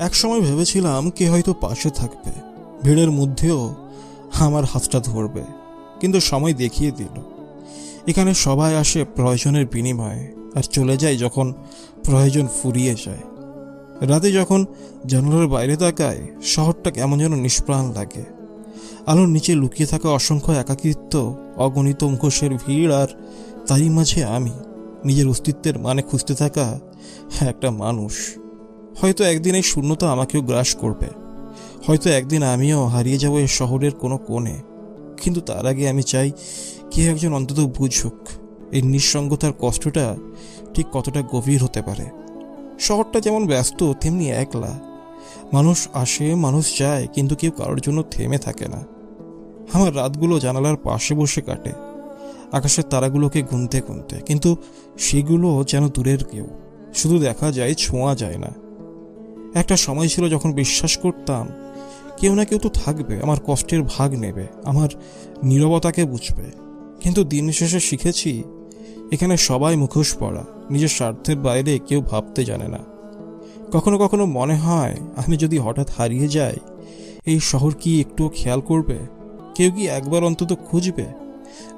একসময় ভেবেছিলাম কে হয়তো পাশে থাকবে। ভিড়ের মধ্যেও আমার হাতটা ধরবে, কিন্তু সময় দেখিয়ে দিল। এখানে সবাই আসে প্রয়োজনের বিনিময়ে আর চলে যায় যখন প্রয়োজন ফুরিয়ে যায়। রাতে যখন জানালার বাইরে তাকায়, শহরটা কেমন যেন নিষ্প্রাণ লাগে। আলোর নিচে লুকিয়ে থাকা অসংখ্য একাকিত্ব, অগণিত মুখোশের ভিড় আর তারই মাঝে আমি, নিজের অস্তিত্বের মানে খুঁজতে থাকা একটা মানুষ। হয়তো একদিন এই শূন্যতা আমাকেও গ্রাস করবে। হয়তো একদিন আমিও হারিয়ে যাব এই শহরের কোনো কোণে। কিন্তু তার আগে আমি চাই কে একজন অন্তত বুঝুক। এই নিঃসঙ্গতার কষ্টটা ঠিক কতটা গভীর হতে পারে। শহরটা যেমন ব্যস্ত, তেমনি একলা। মানুষ আসে, মানুষ যায়, কিন্তু কেউ কারোর জন্য থেমে থাকে না। আমার রাতগুলো জানালার পাশে বসে কাটে। আকাশের তারাগুলোকে গুনতে গুনতে। কিন্তু সেগুলো যেন দূরের কেউ। শুধু দেখা যায়, ছোঁয়া যায় না। একটা সময় ছিল যখন বিশ্বাস করতাম, কেউ না কেউ তো থাকবে, আমার কষ্টের ভাগ নেবে, আমার নীরবতাকে বুঝবে। কিন্তু দিন শেষে শিখেছি, এখানে সবাই মুখোশ পড়া নিজের স্বার্থের বাইরে কেউ ভাবতে জানে না। কখনো কখনো মনে হয়, আমি যদি হঠাৎ হারিয়ে যাই, এই শহর কি একটুও খেয়াল করবে? কেউ কি একবার অন্তত খুঁজবে?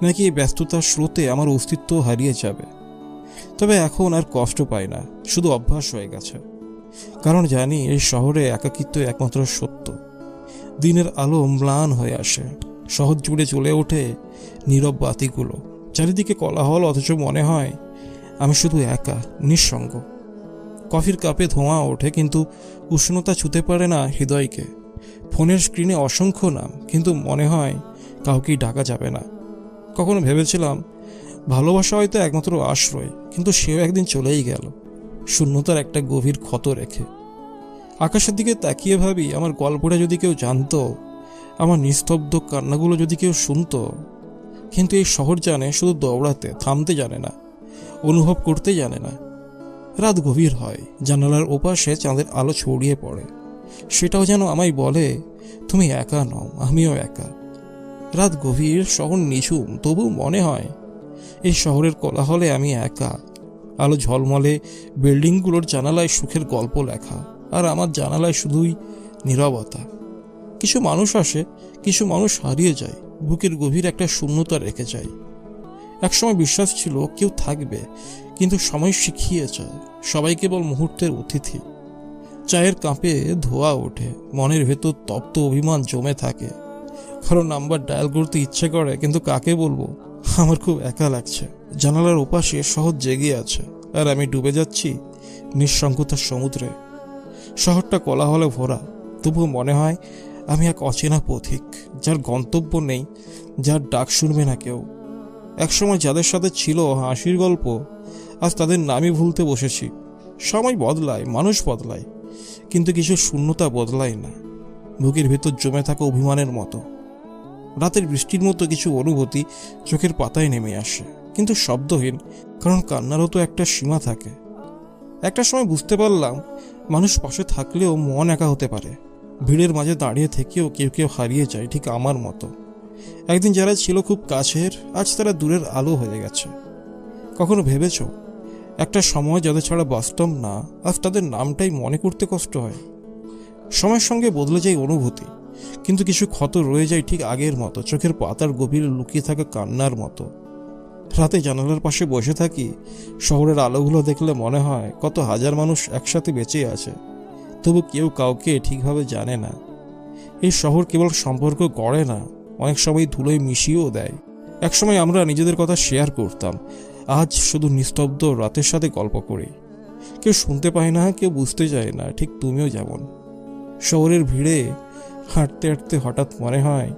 নাকি এই ব্যস্ততার স্রোতে আমার অস্তিত্ব হারিয়ে যাবে? তবে এখন আর কষ্ট পাই না, শুধু অভ্যাস হয়ে গেছে। কারণ জানি এই শহরে একাকিত্ব একমাত্র সত্য। দিনের আলো ম্লান হয়ে আসে। শহর জুড়ে চলে ওঠে নীরব বাতিগুলো। চারিদিকে কলাহল, অথচ মনে হয় আমি শুধু একা, নিঃসঙ্গ। কফির কাপে ধোঁয়া ওঠে, কিন্তু উষ্ণতা ছুতে পারে না হৃদয়কে। ফোনের স্ক্রিনে অসংখ্য নাম, কিন্তু মনে হয় কাউকেই ডাকা যাবে না। কখনো ভেবেছিলাম, ভালোবাসা হয়তো একমাত্র আশ্রয়, কিন্তু সেও একদিন চলেই গেল। শূন্যতার একটা গভীর ক্ষত রেখে। আকাশের দিকে তাকিয়ে ভাবি, আমার গল্পটা যদি কেউ জানতো, আমার নিস্তব্ধ কান্নাগুলো যদি কেউ শুনতো, কিন্তু এই শহর জানে, শুধু দৌড়াতে, থামতে জানে না, অনুভব করতে জানে না। রাত গভীর হয়, জানালার ওপাশে চাঁদের আলো ছড়িয়ে পড়ে। সেটাও যেন আমায় বলে, তুমি একা নও, আমিও একা। রাত গভীর, শহর নিঝুম তবু মনে হয়, এই শহরের কোলাহলে আমি একা। আলো ঝলমলে, বিল্ডিংগুলোর জানালায় সুখের গল্প লেখা, আর আমার জানালায় শুধুই নীরবতা। কিছু মানুষ আসে, কিছু মানুষ হারিয়ে যায়, বুকের গভীর একটা শূন্যতা রেখে যায়। একসময় বিশ্বাস ছিল, কেউ থাকবে, কিন্তু সময় শিখিয়েছে সবাই কেবল মুহূর্তের অতিথি। চায়ের কাঁপে ধোয়া ওঠে, মনের ভেতর তপ্ত অভিমান জমে থাকে। কারও নাম্বার ডায়াল করতে ইচ্ছে করে, কিন্তু কাকে বলব? আমার খুব একা লাগছে। জানালার ওপাশে শহর জেগে আছে, আর আমি ডুবে যাচ্ছি নিঃসঙ্গতার সমুদ্রে। শহরটা কোলাহলে ভরা, তবুও মনে হয় আমি এক অচেনা পথিক, যার গন্তব্য নেই, যার ডাক শুনবে না কেউ। একসময় যাদের সাথে ছিল হাসির গল্প, আজ তাদের নামই ভুলতে বসেছি। সময় বদলায়, মানুষ বদলায়, কিন্তু কিছু শূন্যতা বদলায় না। বুকের ভেতর জমে থাকা অভিমানের মতো। রাতের বৃষ্টির মতো কিছু অনুভূতি চোখের পাতায় নেমে আসে। কিন্তু শব্দহীন, কারণ কান্নারও তো একটা সীমা থাকে। একটা সময় বুঝতে পারলাম, মানুষ পাশে থাকলেও মন একা হতে পারে। ভিড়ের মাঝে দাঁড়িয়ে থেকেও কেউ কেউ হারিয়ে যায়, ঠিক আমার মতো। একদিন যারা ছিল খুব কাছের, আজ তারা দূরের আলো হয়ে গেছে। কখনো ভেবেছ, একটা সময় যাদের ছাড়া বাস্তব না, আজ তাদের নামটাই মনে করতে কষ্ট হয়। সময়ের সঙ্গে বদলে যায় অনুভূতি। কিন্তু কিছু ক্ষত রয়ে যায় ঠিক আগের মতো। চোখের পাতার গভীরে লুকিয়ে থাকা কান্নার মতো। রাতে জানালার পাশে বসে থাকি, শহরের আলোগুলো দেখলে মনে হয় কত হাজার মানুষ একসাথে বেঁচে আছে। তবু কেউ কাউকে ঠিকভাবে জানে না। এই শহর কেবল সম্পর্ক গড়ে না, অনেক সময় ধুলোয় মিশিয়েও দেয়। একসময় আমরা নিজেদের কথা শেয়ার করতাম, আজ শুধু নিস্তব্ধ রাতের সাথে গল্প করি। কেউ শুনতে পায় না, কেউ বুঝতে চায় না, ঠিক তুমিও যেমন। শহরের ভিড়ে হাঁটতে হাঁটতে হঠাৎ মনে হয়,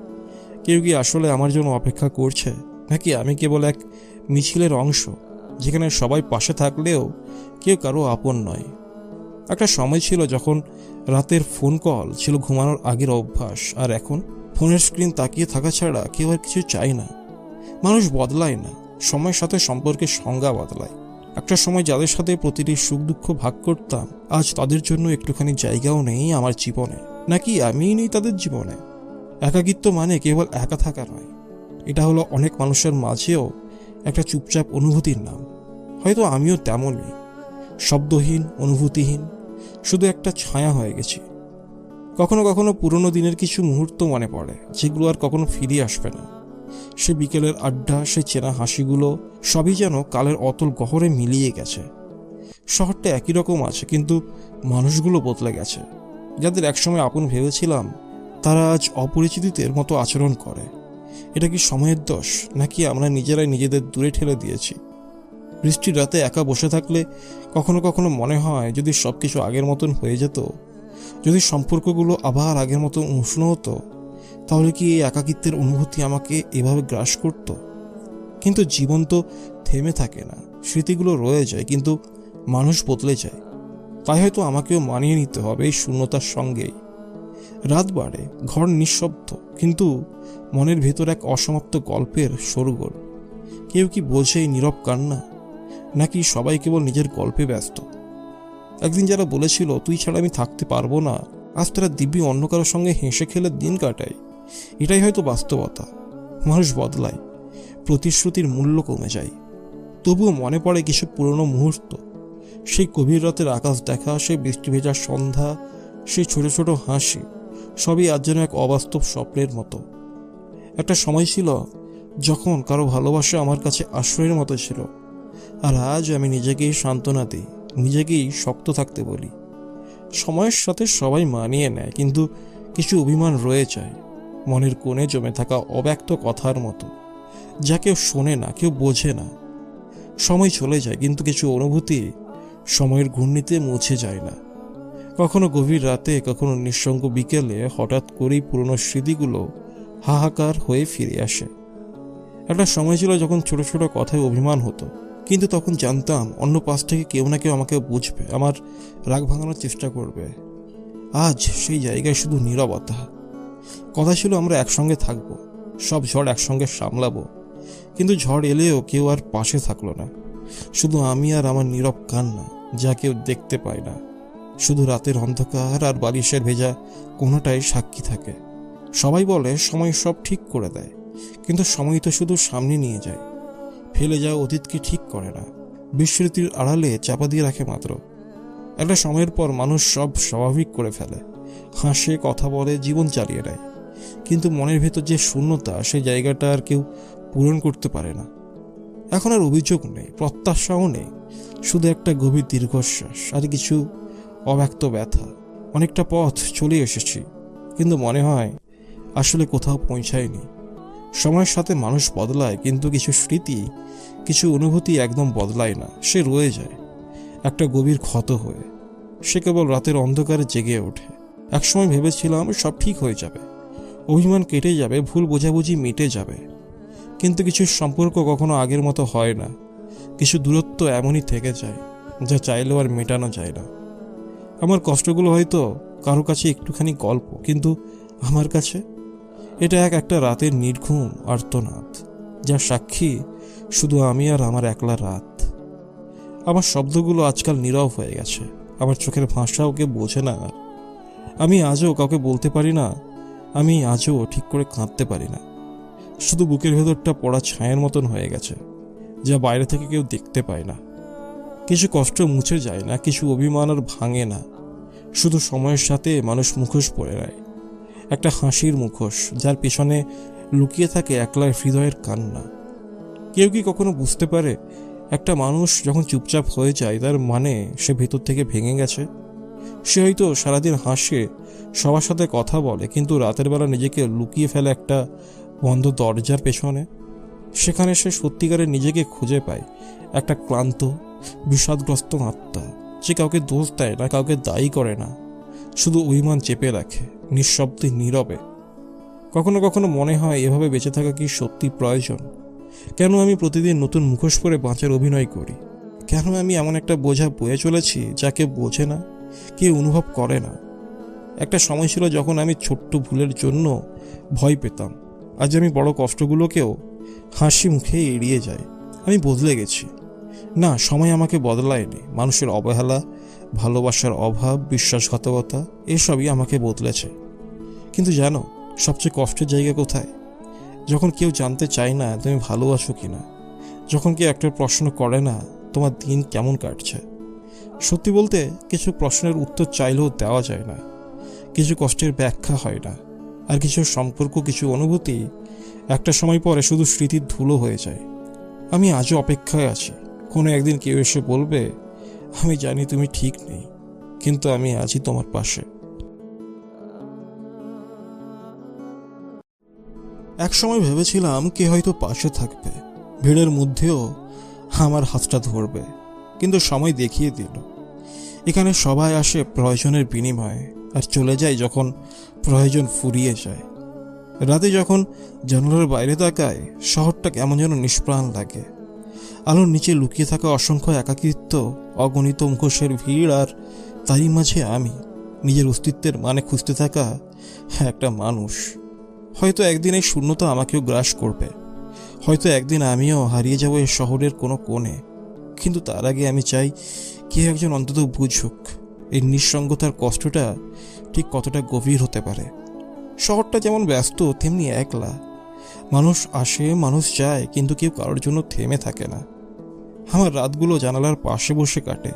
কেউ কি আসলে আমার জন্য অপেক্ষা করছে? নাকি আমি কেবল এক মিছিলের অংশ, যেখানে সবাই পাশে থাকলেও কেউ কারও আপন নয়? একটা সময় ছিল যখন রাতের ফোন কল ছিল ঘুমানোর আগের অভ্যাস, আর এখন ফোনের স্ক্রিন তাকিয়ে থাকা ছাড়া কেউ আর কিছু চায় না। মানুষ বদলায় না, সময়ের সাথে সম্পর্কের সংজ্ঞা বদলায়। একটা সময় যাদের সাথে প্রতিটি সুখ দুঃখ ভাগ করতাম, আজ তাদের জন্য একটুখানি জায়গাও নেই আমার জীবনে। নাকি আমিই নেই তাদের জীবনে? একাকিত্ব মানে কেবল একা থাকা নয়। এটা হলো অনেক মানুষের মাঝেও একটা চুপচাপ অনুভূতির নাম। হয়তো আমিও তেমনই। শব্দহীন, অনুভূতিহীন, শুধু একটা ছায়া হয়ে গেছি। কখনো কখনো পুরনো দিনের কিছু মুহূর্ত মনে পড়ে, যেগুলো আর কখনো ফিরে আসবে না। সে বিকেলের আড্ডা, সে চেনা হাসিগুলো, সবই যেন কালের অতল গহরে মিলিয়ে গেছে। শহরটা একই রকম আছে, কিন্তু মানুষগুলো বদলে গেছে। যাদের একসময় আপন ভেবেছিলাম, তারা আজ অপরিচিতদের মতো আচরণ করে। এটা কি সময়ের দোষ, নাকি আমরা নিজেরাই নিজেদের দূরে ঠেলে দিয়েছি? বৃষ্টির রাতে একা বসে থাকলে কখনো কখনো মনে হয় যদি সব কিছু আগের মতন হয়ে যেত, যদি সম্পর্কগুলো আবার আগের মতো উষ্ণ হতো, তাহলে কি এই একাকিত্বের অনুভূতি আমাকে এভাবে গ্রাস করত? কিন্তু জীবন তো থেমে থাকে না, স্মৃতিগুলো রয়ে যায়, কিন্তু মানুষ বদলে যায়। তাই হয়তো আমাকেও মানিয়ে নিতে হবে এই শূন্যতার সঙ্গেই রাত বাড়ে, ঘর নিঃশব্দ, কিন্তু মনের ভেতর এক অসমাপ্ত গল্পের সরুগোল। কেউ কি বোঝে এই নীরব কান্না? নাকি সবাই কেবল নিজের গল্পে ব্যস্ত? একদিন যারা বলেছিল, তুই ছাড়া আমি থাকতে পারব না আজ তারা দিব্যি অন্য কারোর সঙ্গে হেসে খেলে দিন কাটায়। এটাই হয়তো বাস্তবতা। মানুষ বদলায়। প্রতিশ্রুতির মূল্য কমে যায়। তবুও মনে পড়ে কিছু পুরনো মুহূর্ত। সেই গভীর রাতের আকাশ দেখা, সেই বৃষ্টি ভেজা সন্ধ্যা, সেই ছোট ছোট হাসি, সবই আজ যেন এক অবাস্তব স্বপ্নের মতো। একটা সময় ছিল যখন কারও ভালোবাসা আমার কাছে আশ্রয়ের মতো ছিল, আর আজ আমি নিজেকেই সান্ত্বনা দিই, নিজেকেই শক্ত থাকতে বলি। সময়ের সাথে সবাই মানিয়ে নেয়, কিন্তু কিছু অভিমান রয়ে যায়, মনের কোণে জমে থাকা অব্যক্ত কথার মতো, যা কেউ শোনে না, কেউ বোঝে না। সময় চলে যায়, কিন্তু কিছু অনুভূতি সময়ের ঘূর্ণিতে মুছে যায় না। কখনো গভীর রাতে, কখনো নিঃসঙ্গ বিকেলে হঠাৎ করেই পুরনো স্মৃতিগুলো হাহাকার হয়ে ফিরে আসে। একটা সময় ছিল যখন ছোট ছোট কথায় অভিমান হতো, কিন্তু তখন জানতাম অন্য পাশ থেকে কেউ না কেউ আমাকে বুঝবে, আমার রাগ ভাঙানোর চেষ্টা করবে। আজ সেই জায়গায় শুধু নীরবতা কথা ছিল আমরা একসঙ্গে থাকব, সব ঝড় একসঙ্গে সামলাবো, কিন্তু ঝড় এলেও কেউ আর পাশে থাকল না। শুধু আমি আর আমার নীরব কান্না যা কেউ দেখতে পায় না। শুধু রাতের অন্ধকার আর বালিশের ভেজা কোনোটাই সাক্ষী থাকে। সবাই বলে সময় সব ঠিক করে দেয়, কিন্তু সময় তো শুধু সামনে নিয়ে যায়। ফেলে যাওয়া অতীতকে ঠিক করে না, বিস্মৃতির আড়ালে চাপা দিয়ে রাখে মাত্র। একটা সময়ের পর মানুষ সব স্বাভাবিক করে ফেলে, হাসে, কথা বলে, জীবন চালিয়ে নেয়। কিন্তু মনের ভেতর যে শূন্যতা সেই জায়গাটা আর কেউ পূরণ করতে পারে না। এখন আর অভিযোগ নেই, প্রত্যাশাও নেই। শুধু একটা গভীর দীর্ঘশ্বাস আর কিছু অব্যক্ত ব্যথা। অনেকটা পথ চলে এসেছি, কিন্তু মনে হয় আসলে কোথাও পৌঁছায়নি। সময়ের সাথে মানুষ বদলায়, কিন্তু কিছু স্মৃতি, কিছু অনুভূতি একদম বদলায় না, সে রয়ে যায়। একটা গভীর ক্ষত হয়ে, সে কেবল রাতের অন্ধকারে জেগে ওঠে। একসময় ভেবেছিলাম সব ঠিক হয়ে যাবে। অভিমান কেটে যাবে, ভুল বোঝাবুঝি মিটে যাবে। কিন্তু কিছু সম্পর্ক কখনো আগের মতো হয় না। কিছু দূরত্ব এমনই থেকে যায়, যা চাইলেও আর মেটানো যায় না। আমার কষ্টগুলো হয়তো কারও কাছে একটুখানি গল্প, কিন্তু আমার কাছে এটা এক একটা রাতের নির্ঘুম আর্তনাদ, যার সাক্ষী শুধু আমি আর আমার একলা রাত। আমার শব্দগুলো আজকাল নীরব হয়ে গেছে, আমার চোখের ভাষাও কেউ বোঝে না। আর আমি আজও কাউকে বলতে পারি না, আমি আজও ঠিক করে কাঁদতে পারি না। শুধু বুকের ভেতরটা পড়া ছায়ের মতন হয়ে গেছে, যা বাইরে থেকে কেউ দেখতে পায় না। কিছু কষ্ট মুছে যায় না, কিছু অভিমান আর ভাঙে না। শুধু সময়ের সাথে মানুষ মুখোশ পরে নেয়। একটা হাসির মুখোশ, যার পেছনে লুকিয়ে থাকে একলা হৃদয়ের কান্না। কেউ কি কখনো বুঝতে পারে, একটা মানুষ যখন চুপচাপ হয়ে যায়, তার মানে সে ভেতর থেকে ভেঙে গেছে? সে হয়তো সারাদিন হাসে, সবার সাথে কথা বলে, কিন্তু রাতের বেলা নিজেকে লুকিয়ে ফেলে একটা বন্ধ দরজার পেছনে, সেখানে সে সত্যিকারের নিজেকে খুঁজে পায়। একটা ক্লান্ত, বিষাদগ্রস্ত আত্মা, যে কাউকে দোষ দেয় না, কাউকে দায়ী করে না। শুধু অভিমান চেপে রাখে, নিঃশব্দে, নীরবে। কখনো কখনো মনে হয়, এভাবে বেঁচে থাকা কি সত্যি প্রয়োজন? কেন আমি প্রতিদিন নতুন মুখোশ পরে বাঁচার অভিনয় করি? কেন আমি এমন একটা বোঝা বয়ে চলেছি, যাকে বোঝে না, কেউ অনুভব করে না? একটা সময় ছিল যখন আমি ছোট্ট ভুলের জন্য ভয় পেতাম। আজ আমি বড় কষ্টগুলোকেও হাসি মুখে এড়িয়ে যাই। আমি বদলে গেছি। না, সময় আমাকে বদলায়নি। মানুষের অবহেলা, ভালোবাসার অভাব, বিশ্বাসঘাতকতা, এসবই আমাকে বদলেছে। কিন্তু জানো, সবচেয়ে কষ্টের জায়গা কোথায়? যখন কেউ জানতে চায় না, তুমি ভালো আছো কি না যখন কেউ একটা প্রশ্ন করে না, তোমার দিন কেমন কাটছে? সত্যি বলতে, কিছু প্রশ্নের উত্তর চাইলেও দেওয়া যায় না। কিছু কষ্টের ব্যাখ্যা হয় না। আর কিছু সম্পর্ক, কিছু অনুভূতি একটা সময় পরে শুধু স্মৃতির ধুলো হয়ে যায়। আমি আজও অপেক্ষায় আছি। কোনো একদিন কেউ এসে বলবে, আমি জানি তুমি ঠিক নেই, কিন্তু আমি আছি তোমার পাশে। এক সময় ভেবেছিলাম কে হয়তো পাশে থাকবে। ভিড়ের মধ্যেও আমার হাতটা ধরবে, কিন্তু সময় দেখিয়ে দিল। এখানে সবাই আসে প্রয়োজনের বিনিময়ে আর চলে যায় যখন প্রয়োজন ফুরিয়ে যায়। রাতে যখন জানালার বাইরে তাকায়, শহরটা কেমন যেন নিষ্প্রাণ লাগে। আলোর নিচে লুকিয়ে থাকা অসংখ্য একাকিত্ব, অগণিত মুখোশের ভিড় আর তারই মাঝে আমি, নিজের অস্তিত্বের মানে খুঁজতে থাকা হ্যাঁ একটা মানুষ। হয়তো একদিন এই শূন্যতা আমাকেও গ্রাস করবে। হয়তো একদিন আমিও হারিয়ে যাব এই শহরের কোনো কোণে। কিন্তু তার আগে আমি চাই কেউ একজন অন্তত বুঝুক, এই নিঃসঙ্গতার কষ্টটা ঠিক কতটা গভীর হতে পারে। শহরটা যেমন ব্যস্ত, তেমনি একলা। মানুষ আসে, মানুষ যায়, কিন্তু কেউ কারোর জন্য থেমে থাকে না। আমার রাতগুলো জানালার পাশে বসে কাটে,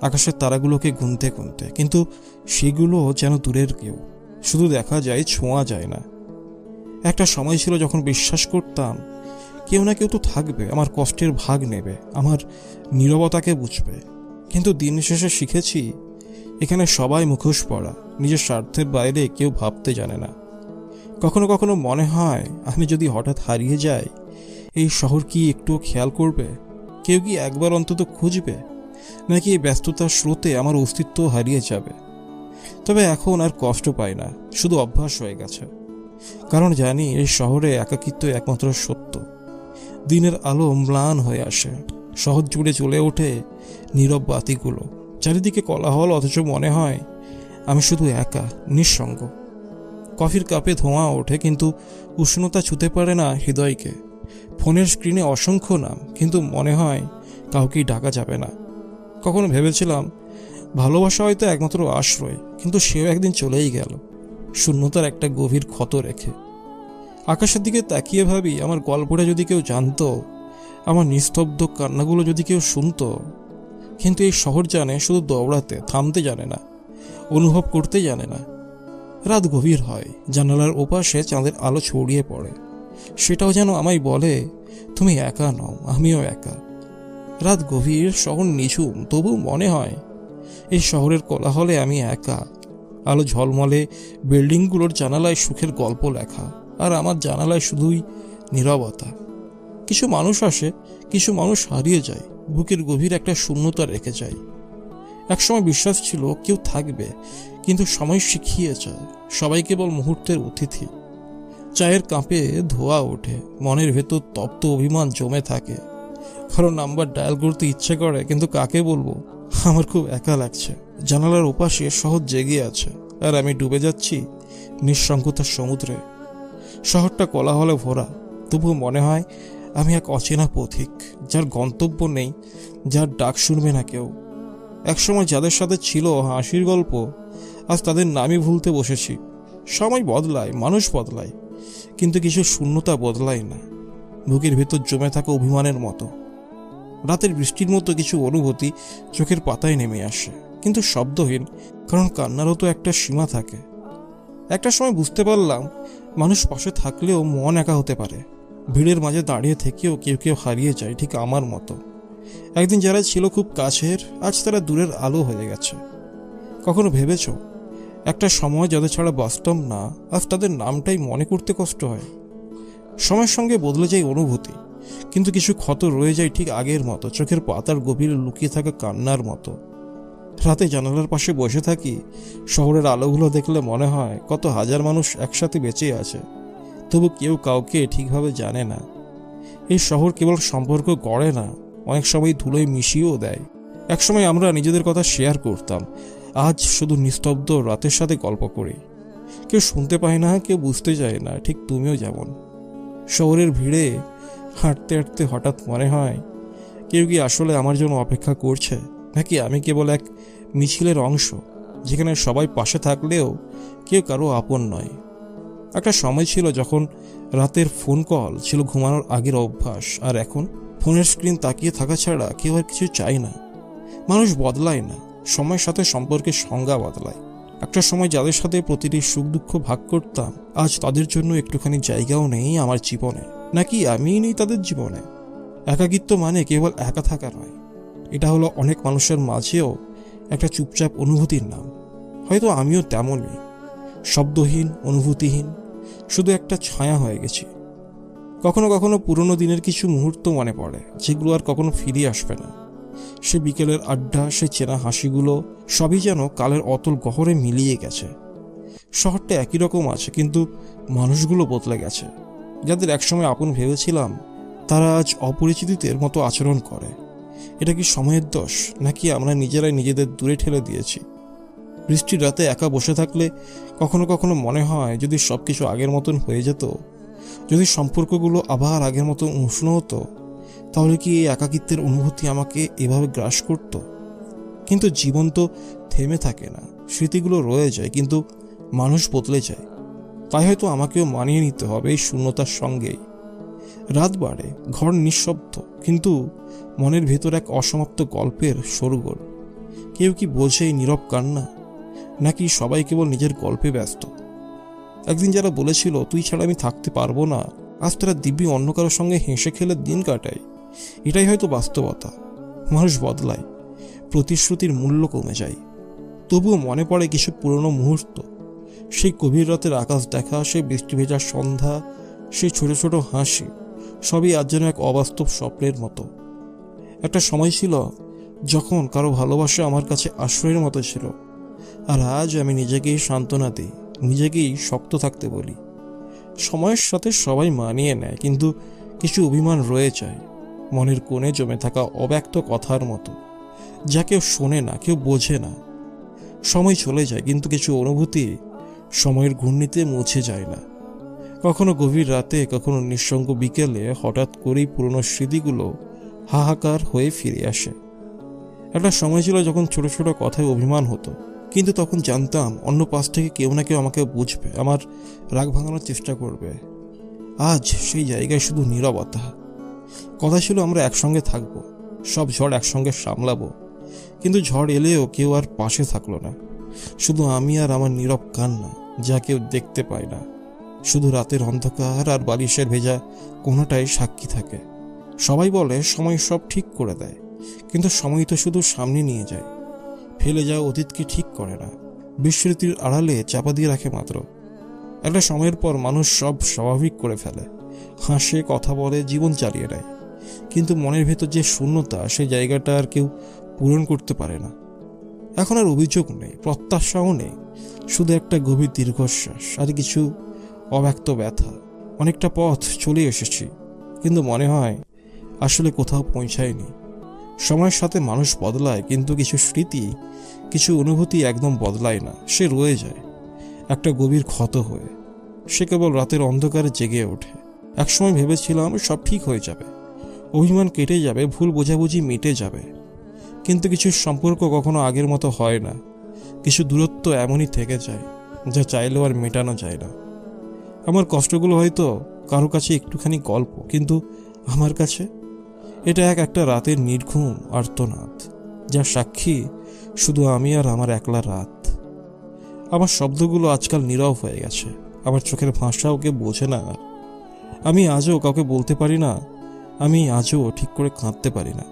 আকাশের তারাগুলোকে গুনতে গুনতে, কিন্তু সেগুলো যেন দূরের কেউ। শুধু দেখা যায়, ছোঁয়া যায় না। একটা সময় ছিল যখন বিশ্বাস করতাম, কেউ না কেউ তো থাকবে, আমার কষ্টের ভাগ নেবে, আমার নীরবতাকে বুঝবে। কিন্তু দিন শেষে শিখেছি, এখানে সবাই মুখোশ পড়া, নিজের স্বার্থের বাইরে কেউ ভাবতে জানে না। কখনো কখনো মনে হয়, আমি যদি হঠাৎ হারিয়ে যাই, এই শহর কি একটুও খেয়াল করবে? কেউ কি একবার অন্তত খুঁজবে? নাকি এই ব্যস্ততার স্রোতে আমার অস্তিত্ব হারিয়ে যাবে? তবে এখন আর কষ্ট পাই না, শুধু অভ্যাস হয়ে গেছে। কারণ জানি, এই শহরে একাকিত্ব একমাত্র সত্য। দিনের আলো ম্লান হয়ে আসে। শহর জুড়ে চলে ওঠে নীরব বাতিগুলো। চারিদিকে কোলাহল, অথচ মনে হয় আমি শুধু একা, নিঃসঙ্গ। কফির কাপে ধোঁয়া ওঠে, কিন্তু উষ্ণতা ছুতে পারে না হৃদয়কে। ফোনের স্ক্রিনে অসংখ্য নাম, কিন্তু মনে হয় কাউকেই ডাকা যাবে না। কখনো ভেবেছিলাম, ভালোবাসা হয়তো একমাত্র আশ্রয়, কিন্তু সেও একদিন চলেই গেল। শূন্যতার একটা গভীর ক্ষত রেখে। আকাশের দিকে তাকিয়ে ভাবি, আমার গল্পটা যদি কেউ জানতো আমার নিস্তব্ধ কান্নাগুলো যদি কেউ শুনতো, কিন্তু এই শহর জানে, শুধু দৌড়াতে, থামতে জানে না, অনুভব করতে জানে না। রাত গভীর হয়, জানালার ওপাশে চাঁদের আলো ছড়িয়ে পড়ে। সেটাও যেন আমায় বলে, তুমি একা নও, আমিও একা। রাত গভীর, শহর নিঝুম, তবু মনে হয়, এই শহরের কোলাহলে আমি একা। আলো ঝলমলে বিল্ডিংগুলোর জানালায় সুখের গল্প লেখা, আর আমার জানালায় শুধুই নীরবতা। কিছু মানুষ আসে, কিছু মানুষ হারিয়ে যায়, বুকের গভীর একটা শূন্যতা রেখে যায়। একসময় বিশ্বাস ছিল কেউ থাকবে, কিন্তু সময় শিখিয়ে শিখিয়েছে সবাই কেবল মুহূর্তের অতিথি। চায়ের কাঁপে ধোয়া ওঠে, মনের ভেতর তপ্ত অভিমান জমে থাকে। কারও নাম্বার ডায়াল করতে ইচ্ছে করে, কিন্তু কাকে বলব? আমার খুব একা লাগছে। জানালার ওপাশে শহর জেগে আছে, আর আমি ডুবে যাচ্ছি নিঃসঙ্গতার সমুদ্রে। শহরটা কোলাহলে ভরা, তবুও মনে হয় আমি এক অচেনা পথিক, যার গন্তব্য নেই, যার ডাক শুনবে না কেউ। একসময় যাদের সাথে ছিল হাসির গল্প, আজ তাদের নামই ভুলতে বসেছি। সময় বদলায়, মানুষ বদলায়, কিন্তু কিছু শূন্যতা বদলায় না। বুকের ভেতর জমে থাকা অভিমানের মতো। রাতের বৃষ্টির মতো কিছু অনুভূতি চোখের পাতায় নেমে আসে, কিন্তু শব্দহীন, কারণ কান্নারও তো একটা সীমা থাকে। একটা সময় বুঝতে পারলাম, মানুষ পাশে থাকলেও মন একা হতে পারে। ভিড়ের মাঝে দাঁড়িয়ে থেকেও কেউ কেউ হারিয়ে যায়, ঠিক আমার মতো। একদিন যারা ছিল খুব কাছের, আজ তারা দূরের আলো হয়ে গেছে। কখনো ভেবেছ, একটা সময় যাদের ছাড়া বাস্তব না, আজ তাদের নামটাই মনে করতে কষ্ট হয়। সময়ের সঙ্গে বদলে যায় অনুভূতি, কিন্তু কিছু ক্ষত রয়ে যায় ঠিক আগের মতো, চোখের পাতার গভীরে লুকিয়ে থাকা কান্নার মতো। রাতে জানালার পাশে বসে থাকি, শহরের আলোগুলো দেখলে মনে হয় কত হাজার মানুষ একসাথে বেঁচে আছে। তবু কেউ কাউকে ঠিকভাবে জানে না। এই শহর কেবল সম্পর্ক গড়ে না, অনেক সময় ধুলোয় মিশিয়েও দেয়। একসময় আমরা নিজেদের কথা শেয়ার করতাম, আজ শুধু নিস্তব্ধ রাতের সাথে গল্প করি। কেউ শুনতে পায় না, কেউ বুঝতে চায় না, ঠিক তুমিও যেমন। শহরের ভিড়ে হাঁটতে হাঁটতে হঠাৎ মনে হয়, কেউ কি আসলে আমার জন্য অপেক্ষা করছে? নাকি আমি কেবল এক মিছিলের অংশ, যেখানে সবাই পাশে থাকলেও কেউ কারও আপন নয়? একটা সময় ছিল যখন রাতের ফোন কল ছিল ঘুমানোর আগের অভ্যাস, আর এখন ফোনের স্ক্রিন তাকিয়ে থাকা ছাড়া কেউ আর কিছু চায় না। মানুষ বদলায় না, সময়ের সাথে সম্পর্কের সংজ্ঞা বদলায়। একটা সময় যাদের সাথে প্রতিটি সুখ দুঃখ ভাগ করতাম, আজ তাদের জন্য একটুখানি জায়গাও নেই আমার জীবনে। নাকি আমিই নেই তাদের জীবনে? একাকিত্ব মানে কেবল একা থাকা নয়। এটা হলো অনেক মানুষের মাঝেও একটা চুপচাপ অনুভূতির নাম। হয়তো আমিও তেমনই। শব্দহীন, অনুভূতিহীন শুধু একটা ছায়া হয়ে গেছি। কখনো কখনো পুরনো দিনের কিছু মুহূর্ত মনে পড়ে, যেগুলো আর কখনো ফিরে আসবে না। সে বিকেলের আড্ডা, সে চেনা হাসিগুলো, সবই যেন কালের অতল গহরে মিলিয়ে গেছে। শহরটা একই রকম আছে, কিন্তু মানুষগুলো বদলে গেছে। যাদের একসময় আপন ভেবেছিলাম, তারা আজ অপরিচিতদের মতো আচরণ করে। এটা কি সময়ের দোষ, নাকি আমরা নিজেরাই নিজেদের দূরে ঠেলে দিয়েছি? বৃষ্টির রাতে একা বসে থাকলে কখনো কখনো মনে হয় যদি সব কিছু আগের মতন হয়ে যেত, যদি সম্পর্কগুলো আবার আগের মতো উষ্ণ হতো, তাহলে কি এই একাকিত্বের অনুভূতি আমাকে এভাবে গ্রাস করত? কিন্তু জীবন তো থেমে থাকে না, স্মৃতিগুলো রয়ে যায়, কিন্তু মানুষ বদলে যায়। তাই হয়তো আমাকেও মানিয়ে নিতে হবে এই শূন্যতার সঙ্গেই। রাত বাড়ে, ঘর নিঃশব্দ, কিন্তু মনের ভেতর এক অসমাপ্ত গল্পের সরগোল। কেউ কি বোঝে এই নীরব কান্না? নাকি সবাই কেবল নিজের গল্পে ব্যস্ত? একদিন যারা বলেছিল, তুই ছাড়া আমি থাকতে পারব না, আজ তারা দিব্যি অন্য কারোর সঙ্গে হেসে খেলে দিন কাটায়। এটাই হয়তো বাস্তবতা। মানুষ বদলায়। প্রতিশ্রুতির মূল্য কমে যায়। তবুও মনে পড়ে কিছু পুরনো মুহূর্ত। সেই গভীর রাতের আকাশ দেখা, সেই বৃষ্টি ভেজা সন্ধ্যা, সেই ছোট ছোট হাসি, সবই আজ যেন এক অবাস্তব স্বপ্নের মতো। একটা সময় ছিল যখন কারও ভালোবাসা আমার কাছে আশ্রয়ের মতো ছিল। আর আজ আমি নিজেকেই সান্ত্বনা দিই, নিজেকেই শক্ত থাকতে বলি। সময়ের সাথে সবাই মানিয়ে নেয়, কিন্তু কিছু অভিমান রয়ে যায়। মনের কোণে জমে থাকা অব্যক্ত কথার মতো, যা কেউ শোনে না, কেউ বোঝে না। সময় চলে যায়, কিন্তু কিছু অনুভূতি সময়ের ঘূর্ণিতে মুছে যায় না। কখনো গভীর রাতে, কখনো নিঃসঙ্গ বিকেলে হঠাৎ করেই পুরনো স্মৃতিগুলো হাহাকার হয়ে ফিরে আসে। একটা সময় ছিল যখন ছোট ছোট কথায় অভিমান হতো। কিন্তু তখন জানতাম অন্য পাশ থেকে কেউ না কেউ আমাকে বুঝবে, আমার রাগ ভাঙানোর চেষ্টা করবে। আজ সেই জায়গায় শুধু নীরবতা। কথা ছিল আমরা একসঙ্গে থাকব, সব ঝড় একসঙ্গে সামলাবো। কিন্তু ঝড় এলেও কেউ আর পাশে থাকল না। শুধু আমি আর আমার নীরব কান্না, যা কেউ দেখতে পায় না। শুধু রাতের অন্ধকার আর বালিশের ভেজা কোনোটাই সাক্ষী থাকে। সবাই বলে, সময় সব ঠিক করে দেয়। কিন্তু সময় তো শুধু সামনে নিয়ে যায়। ফেলে যাওয়া অতীতকে ঠিক করে না। বিস্মৃতির আড়ালে চাপা দিয়ে রাখে মাত্র। একটা সময়ের পর মানুষ সব স্বাভাবিক করে ফেলে। হাসে, কথা বলে, জীবন চালিয়ে নেয়। কিন্তু মনের ভেতর যে শূন্যতা, সেই জায়গাটা আর কেউ পূরণ করতে পারে না। এখন আর অভিযোগ নেই, প্রত্যাশাও নেই। শুধু একটা গভীর দীর্ঘশ্বাস আর কিছু অব্যক্ত ব্যথা। অনেকটা পথ চলে এসেছি। কিন্তু মনে হয়, আসলে কোথাও পৌঁছায়নি। সময়ের সাথে মানুষ বদলায়, কিন্তু কিছু স্মৃতি, কিছু অনুভূতি একদম বদলায় না। সে রয়ে যায়, একটা গভীর ক্ষত হয়ে। সে কেবল রাতের অন্ধকারে জেগে ওঠে। একসময় ভেবেছিলাম সব ঠিক হয়ে যাবে। অভিমান কেটে যাবে, ভুল বোঝাবুঝি মিটে যাবে। কিন্তু কিছু সম্পর্ক কখনো আগের মতো হয় না। কিছু দূরত্ব এমনই থেকে যায়, যা চাইলেও আর মেটানো যায় না। আমার কষ্টগুলো হয়তো কারও কাছে একটুখানি গল্প, কিন্তু আমার কাছে এটা এক একটা রাতের নির্ঘুম আর্তনাদ যা সাক্ষী শুধু আমি আর আমার একলা রাত। আমার শব্দগুলো আজকাল নীরব হয়ে গেছে, আমার চোখের ভাষাও কেউ বোঝে না। আমি আজও কাউকে বলতে পারি না, আমি আজও ঠিক করে কাঁদতে পারি না।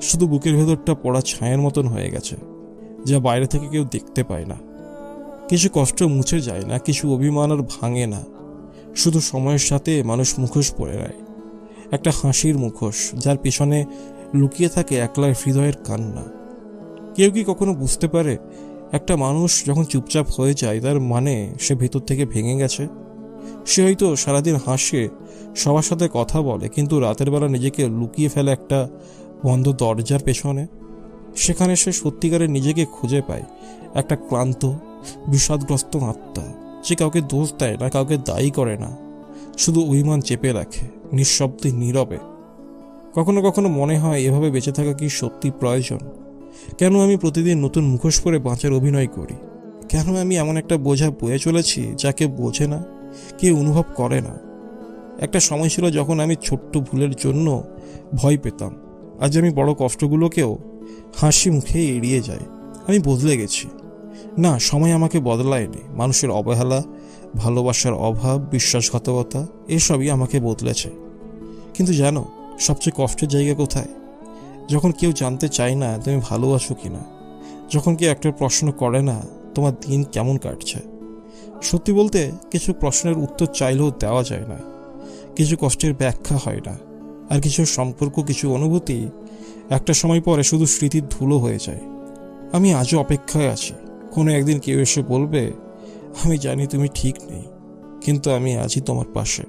শুধু বুকের ভেতরটা পড়া ছায়ের মতন হয়ে গেছে, যা বাইরে থেকে কেউ দেখতে পায় না। কিছু কষ্ট মুছে যায় না, কিছু অভিমান আর ভাঙে না, শুধু সময়ের সাথে মানুষ মুখোশ পড়ে নেয়। একটা হাসির মুখোশ যার পিছনে লুকিয়ে থাকে একলার হৃদয়ের কান্না। কেউ কি কখনো বুঝতে পারে, একটা মানুষ যখন চুপচাপ হয়ে যায়, তার মানে সে ভেতর থেকে ভেঙে গেছে? সে হয়তো সারাদিন হাসে, সবার সাথে কথা বলে, কিন্তু রাতের বেলা নিজেকে লুকিয়ে ফেলে একটা বন্ধ দরজার পেছনে। সেখানে সে সত্যিকারের নিজেকে খুঁজে পায়, একটা ক্লান্ত, বিষাদগ্রস্ত আত্মা। সে কাউকে দোষ দেয় না, কাউকে দায়ী করে না, শুধু অভিমান চেপে রাখে। নিঃশব্দে নীরবে। কখনো কখনো মনে হয়, এভাবে বেঁচে থাকা কি সত্যি প্রয়োজন? কেন আমি প্রতিদিন নতুন মুখোশ করে বাঁচার অভিনয় করি? কেন আমি এমন একটা বোঝা বয়ে চলেছি যা কেউ বোঝে না কেউ অনুভব করে না? একটা সময় ছিল যখন আমি ছোট্ট ভুলের জন্য ভয় পেতাম। আজ আমি বড় কষ্টগুলোকেও হাসি মুখে এড়িয়ে যাই। আমি বদলে গেছি। না, সময় আমাকে বদলায়নি। মানুষের অবহেলা, ভালোবাসার অভাব, বিশ্বাসঘাতকতা, এসবই আমাকে বদলেছে। কিন্তু জানো, সবচেয়ে কষ্টের জায়গা কোথায়? যখন কেউ জানতে চায় না তুমি ভালো আছো কিনা, যখন কেউ একটা প্রশ্ন করে না তোমার দিন কেমন কাটছে, সত্যি বলতে কিছু প্রশ্নের উত্তর চাইলেও দেওয়া যায় না। কিছু কষ্টের ব্যাখ্যা হয় না, আর কিছু সম্পর্ক, কিছু অনুভূতি একটা সময় পরে শুধু স্মৃতির ধুলো হয়ে যায়। আমি আজও অপেক্ষায় আছি। কোনো একদিন কেউ এসে বলবে, আমি জানি তুমি ঠিক নেই, কিন্তু আমি আছি তোমার পাশে।